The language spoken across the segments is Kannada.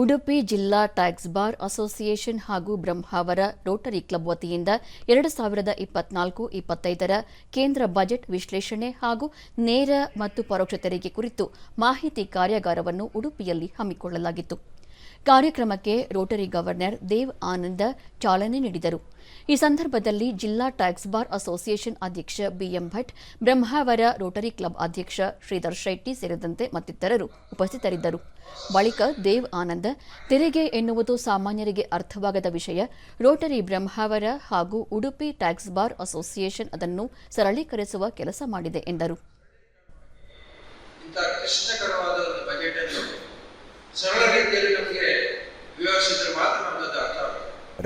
ಉಡುಪಿ ಜಿಲ್ಲಾ ಟ್ಯಾಕ್ಸ್ ಬಾರ್ ಅಸೋಸಿಯೇಷನ್ ಹಾಗೂ ಬ್ರಹ್ಮಾವರ ರೋಟರಿ ಕ್ಲಬ್ ವತಿಯಿಂದ ಎರಡು ಸಾವಿರದ ಇಪ್ಪತ್ನಾಲ್ಕು ಇಪ್ಪತ್ತೈದರ ಕೇಂದ್ರ ಬಜೆಟ್ ವಿಶ್ಲೇಷಣೆ ಹಾಗೂ ನೇರ ಮತ್ತು ಪರೋಕ್ಷ ತೆರಿಗೆ ಕುರಿತು ಮಾಹಿತಿ ಕಾರ್ಯಾಗಾರವನ್ನು ಉಡುಪಿಯಲ್ಲಿ ಹಮ್ಮಿಕೊಳ್ಳಲಾಗಿತ್ತು. ಕಾರ್ಯಕ್ರಮಕ್ಕೆ ರೋಟರಿ ಗವರ್ನರ್ ದೇವ್ ಆನಂದ ಚಾಲನೆ ನೀಡಿದರು. ಈ ಸಂದರ್ಭದಲ್ಲಿ ಜಿಲ್ಲಾ ಟ್ಯಾಕ್ಸ್ ಬಾರ್ ಅಸೋಸಿಯೇಷನ್ ಅಧ್ಯಕ್ಷ BM Bhat, Brahmavar Rotary Club ಅಧ್ಯಕ್ಷ ಶ್ರೀಧರ್ ಶೆಟ್ಟಿ ಸೇರಿದಂತೆ ಮತ್ತಿತರರು ಉಪಸ್ಥಿತರಿದ್ದರು. ಬಳಿಕ ದೇವ್ ಆನಂದ, ತೆರಿಗೆ ಎನ್ನುವುದು ಸಾಮಾನ್ಯರಿಗೆ ಅರ್ಥವಾಗದ ವಿಷಯ, ರೋಟರಿ ಬ್ರಹ್ಮಾವರ ಹಾಗೂ ಉಡುಪಿ ಟ್ಯಾಕ್ಸ್ ಬಾರ್ ಅಸೋಸಿಯೇಷನ್ ಅದನ್ನು ಸರಳೀಕರಿಸುವ ಕೆಲಸ ಮಾಡಿದೆ ಎಂದರು. ಸರಳ ರೀತಿಯಲ್ಲಿ ನಮಗೆ Eu achei dramático,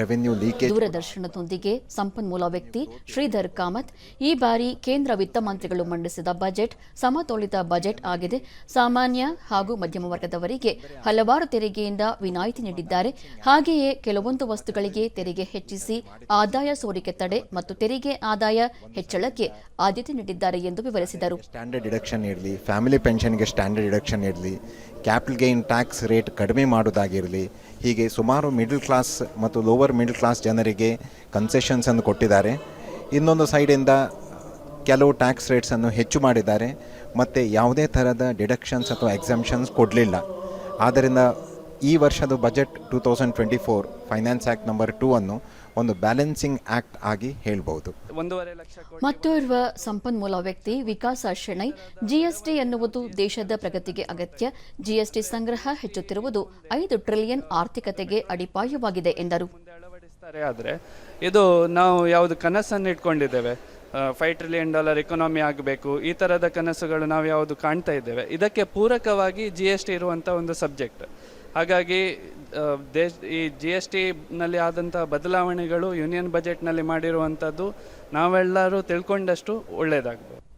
revenue leakage ದೂರದರ್ಶನದೊಂದಿಗೆ ಸಂಪನ್ಮೂಲ ವ್ಯಕ್ತಿ ಶ್ರೀಧರ್ ಕಾಮತ್ ಈ ಬಾರಿ ಕೇಂದ್ರ ವಿತ್ತ ಮಂತ್ರಿಗಳು ಮಂಡಿಸಿದ ಬಜೆಟ್ ಸಮತೋಲಿತ ಬಜೆಟ್ ಆಗಿದೆ. ಸಾಮಾನ್ಯ ಹಾಗೂ ಮಧ್ಯಮ ವರ್ಗದವರಿಗೆ ಹಲವಾರು ತೆರಿಗೆಯಿಂದ ವಿನಾಯಿತಿ ನೀಡಿದ್ದಾರೆ. ಹಾಗೆಯೇ ಕೆಲವೊಂದು ವಸ್ತುಗಳಿಗೆ ತೆರಿಗೆ ಹೆಚ್ಚಿಸಿ ಆದಾಯ ಸೋರಿಕೆ ತಡೆ ಮತ್ತು ತೆರಿಗೆ ಆದಾಯ ಹೆಚ್ಚಳಕ್ಕೆ ಆದ್ಯತೆ ನೀಡಿದ್ದಾರೆ ಎಂದು ವಿವರಿಸಿದರು. ಸ್ಟ್ಯಾಂಡರ್ಡ್ ಡಿಡಕ್ಷನ್ ಇರಲಿ ಫ್ಯಾಮಿಲಿ ಪೆನ್ಷನ್ಗೆ ಸ್ಟ್ಯಾಂಡರ್ಡ್ ಡಿಡಕ್ಷನ್ ಇರಲಿ ಕ್ಯಾಪಿಟಲ್ ಗೈನ್ ಟ್ಯಾಕ್ಸ್ ರೇಟ್ ಕಡಿಮೆ ಮಾಡೋದಾಗಿರಲಿ ಹೀಗೆ ಸುಮಾರು ಮಿಡಲ್ ಕ್ಲಾಸ್ ಮತ್ತು ಲೋವರ್ ಮಿಡಲ್ ಕ್ಲಾಸ್ ಜನರಿಗೆ ಕನ್ಸೆಷನ್ಸ್ ಅನ್ನು ಕೊಟ್ಟಿದ್ದಾರೆ. ಇನ್ನೊಂದು ಸೈಡಿಂದ ಕೆಲವು ಟ್ಯಾಕ್ಸ್ ರೇಟ್ಸನ್ನು ಹೆಚ್ಚು ಮಾಡಿದ್ದಾರೆ. ಮತ್ತು ಯಾವುದೇ ಥರದ ಡಿಡಕ್ಷನ್ಸ್ ಅಥವಾ ಎಕ್ಸಾಮ್ಷನ್ಸ್ ಕೊಡಲಿಲ್ಲ. ಆದ್ದರಿಂದ ಈ ವರ್ಷದ budget two thousand twenty four finance act number two ಅನ್ನು ಒಂದು ಬ್ಯಾಲೆನ್ಸಿಂಗ್ ಆಕ್ಟ್ ಆಗಿ ಹೇಳಬಹುದು. ಒಂದೂವರೆ ಲಕ್ಷ ಕೋಟಿ ಮತ್ತೋರ್ವ ಸಂಪನ್ಮೂಲ ವ್ಯಕ್ತಿ ವಿಕಾಸ ಶೆಣೈ ಜಿಎಸ್ಟಿ ಎನ್ನುವುದು ದೇಶದ ಪ್ರಗತಿಗೆ ಅಗತ್ಯ. ಜಿಎಸ್ಟಿ ಸಂಗ್ರಹ ಹೆಚ್ಚುತ್ತಿರುವುದು ಐದು ಟ್ರಿಲಿಯನ್ ಆರ್ಥಿಕತೆಗೆ ಅಡಿಪಾಯವಾಗಿದೆ ಎಂದರು. ಆದರೆ ಇದು ನಾವು ಯಾವುದು ಕನಸನ್ನು ಇಟ್ಕೊಂಡಿದ್ದೇವೆ. ಫೈವ್ ಟ್ರಿಲಿಯನ್ ಡಾಲರ್ ಎಕಾನಮಿ ಆಗಬೇಕು ಈ ಥರದ ಕನಸುಗಳು ನಾವು ಯಾವುದು ಕಾಣ್ತಾ ಇದ್ದೇವೆ. ಇದಕ್ಕೆ ಪೂರಕವಾಗಿ ಜಿ ಎಸ್ ಟಿ ಇರುವಂಥ ಒಂದು ಸಬ್ಜೆಕ್ಟ್ ಹಾಗಾಗಿ ದೇಶ ಈ ಜಿ ಎಸ್ ಟಿನಲ್ಲಿ ಆದಂಥ ಬದಲಾವಣೆಗಳು ಯೂನಿಯನ್ ಬಜೆಟ್ನಲ್ಲಿ ಮಾಡಿರುವಂಥದ್ದು ನಾವೆಲ್ಲರೂ ತಿಳ್ಕೊಂಡಷ್ಟು ಒಳ್ಳೆಯದಾಗ್ಬೋದು